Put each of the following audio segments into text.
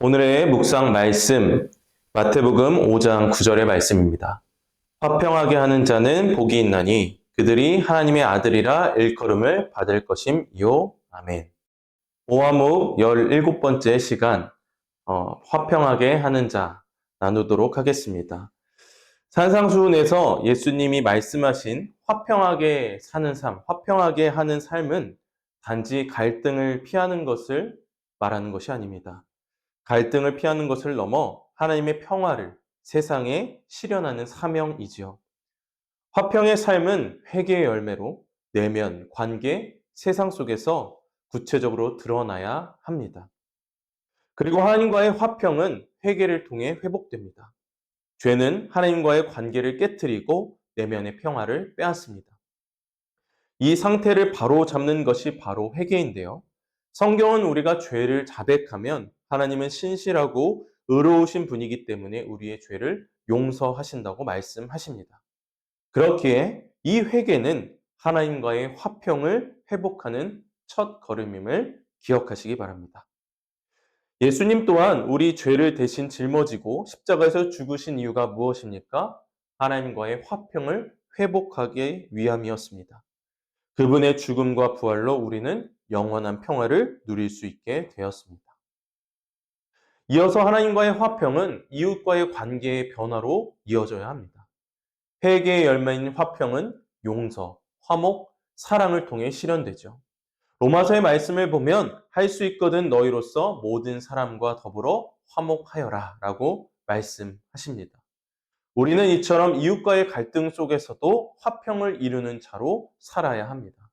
오늘의 묵상 말씀 마태복음 5장 9절의 말씀입니다. 화평하게 하는 자는 복이 있나니 그들이 하나님의 아들이라 일컬음을 받을 것임이요. 아멘. 오화목 17번째 시간 어, 화평하게 하는 자 나누도록 하겠습니다. 산상수훈에서 예수님이 말씀하신 화평하게 사는 삶, 화평하게 하는 삶은 단지 갈등을 피하는 것을 말하는 것이 아닙니다. 갈등을 피하는 것을 넘어 하나님의 평화를 세상에 실현하는 사명이지요. 화평의 삶은 회개의 열매로 내면, 관계, 세상 속에서 구체적으로 드러나야 합니다. 그리고 하나님과의 화평은 회개를 통해 회복됩니다. 죄는 하나님과의 관계를 깨뜨리고 내면의 평화를 빼앗습니다. 이 상태를 바로 잡는 것이 바로 회개인데요. 성경은 우리가 죄를 자백하면 하나님은 신실하고 의로우신 분이기 때문에 우리의 죄를 용서하신다고 말씀하십니다. 그렇기에 이 회개는 하나님과의 화평을 회복하는 첫 걸음임을 기억하시기 바랍니다. 예수님 또한 우리 죄를 대신 짊어지고 십자가에서 죽으신 이유가 무엇입니까? 하나님과의 화평을 회복하기 위함이었습니다. 그분의 죽음과 부활로 우리는 영원한 평화를 누릴 수 있게 되었습니다. 이어서 하나님과의 화평은 이웃과의 관계의 변화로 이어져야 합니다. 회개의 열매인 화평은 용서, 화목, 사랑을 통해 실현되죠. 로마서의 말씀을 보면 할 수 있거든 너희로서 모든 사람과 더불어 화목하여라 라고 말씀하십니다. 우리는 이처럼 이웃과의 갈등 속에서도 화평을 이루는 자로 살아야 합니다.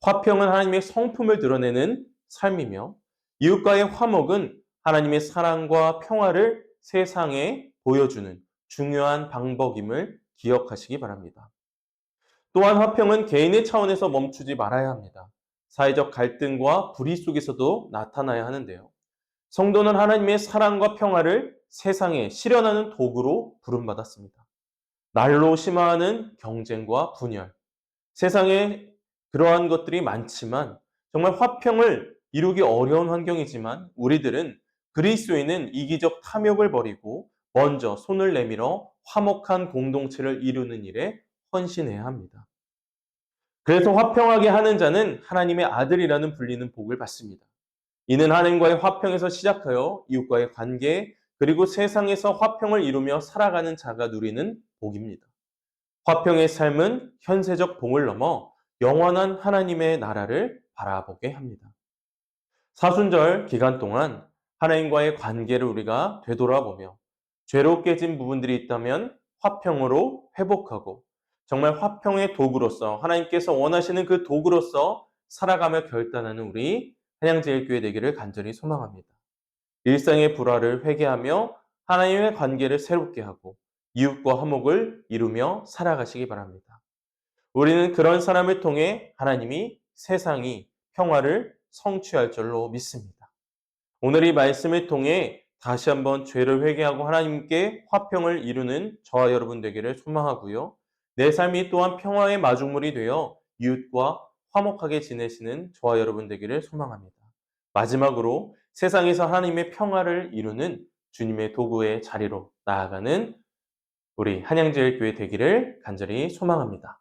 화평은 하나님의 성품을 드러내는 삶이며 이웃과의 화목은 하나님의 사랑과 평화를 세상에 보여주는 중요한 방법임을 기억하시기 바랍니다. 또한 화평은 개인의 차원에서 멈추지 말아야 합니다. 사회적 갈등과 불의 속에서도 나타나야 하는데요. 성도는 하나님의 사랑과 평화를 세상에 실현하는 도구로 부름받았습니다. 날로 심화하는 경쟁과 분열. 세상에 그러한 것들이 많지만 정말 화평을 이루기 어려운 환경이지만 우리들은 그리스도인은 이기적 탐욕을 버리고 먼저 손을 내밀어 화목한 공동체를 이루는 일에 헌신해야 합니다. 그래서 화평하게 하는 자는 하나님의 아들이라는 불리는 복을 받습니다. 이는 하나님과의 화평에서 시작하여 이웃과의 관계 그리고 세상에서 화평을 이루며 살아가는 자가 누리는 복입니다. 화평의 삶은 현세적 봉을 넘어 영원한 하나님의 나라를 바라보게 합니다. 사순절 기간 동안 하나님과의 관계를 우리가 되돌아보며 죄로 깨진 부분들이 있다면 화평으로 회복하고 정말 화평의 도구로서 하나님께서 원하시는 그 도구로서 살아가며 결단하는 우리 한양제일교회 되기를 간절히 소망합니다. 일상의 불화를 회개하며 하나님의 관계를 새롭게 하고 이웃과 화목을 이루며 살아가시기 바랍니다. 우리는 그런 사람을 통해 하나님이 세상이 평화를 성취할 줄로 믿습니다. 오늘 이 말씀을 통해 다시 한번 죄를 회개하고 하나님께 화평을 이루는 저와 여러분 되기를 소망하고요. 내 삶이 또한 평화의 마중물이 되어 이웃과 화목하게 지내시는 저와 여러분 되기를 소망합니다. 마지막으로 세상에서 하나님의 평화를 이루는 주님의 도구의 자리로 나아가는 우리 한양제일교회 되기를 간절히 소망합니다.